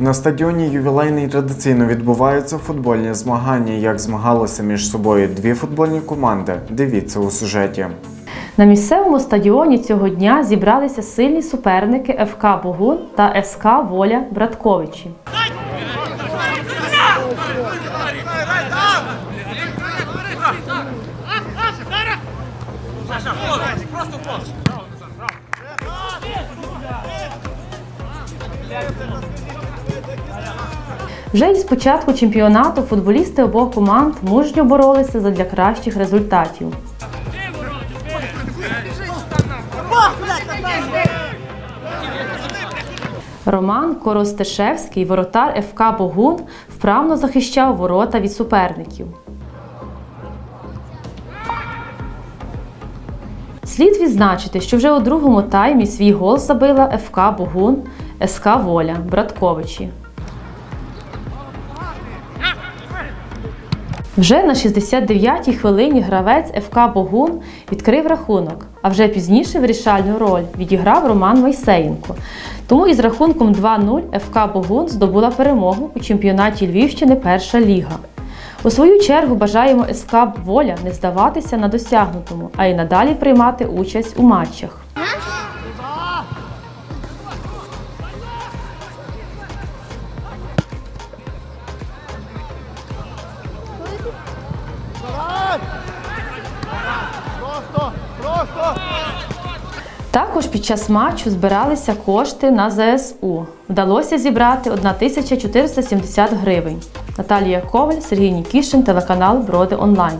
На стадіоні ювілейний традиційно відбуваються футбольні змагання. Як змагалися між собою дві футбольні команди? Дивіться у сюжеті. На місцевому стадіоні цього дня зібралися сильні суперники ФК Богун та СК Воля Братковичі. Вже із початку чемпіонату футболісти обох команд мужньо боролися задля кращих результатів. Роман Коростишевський, воротар ФК Богун, вправно захищав ворота від суперників. Слід відзначити, що вже у другому таймі свій гол забила ФК Богун, СК Воля Братковичі. Вже на 69-й хвилині гравець ФК Богун відкрив рахунок, а вже пізніше вирішальну роль відіграв Роман Мойсеєнко. Тому із рахунком 2-0 ФК Богун здобула перемогу у чемпіонаті Львівщини Перша ліга. У свою чергу бажаємо СК Воля не здаватися на досягнутому, а й надалі приймати участь у матчах. Також під час матчу збиралися кошти на ЗСУ. Вдалося зібрати 1470 гривень. Наталія Коваль, Сергій Нікішин, телеканал Броди Онлайн.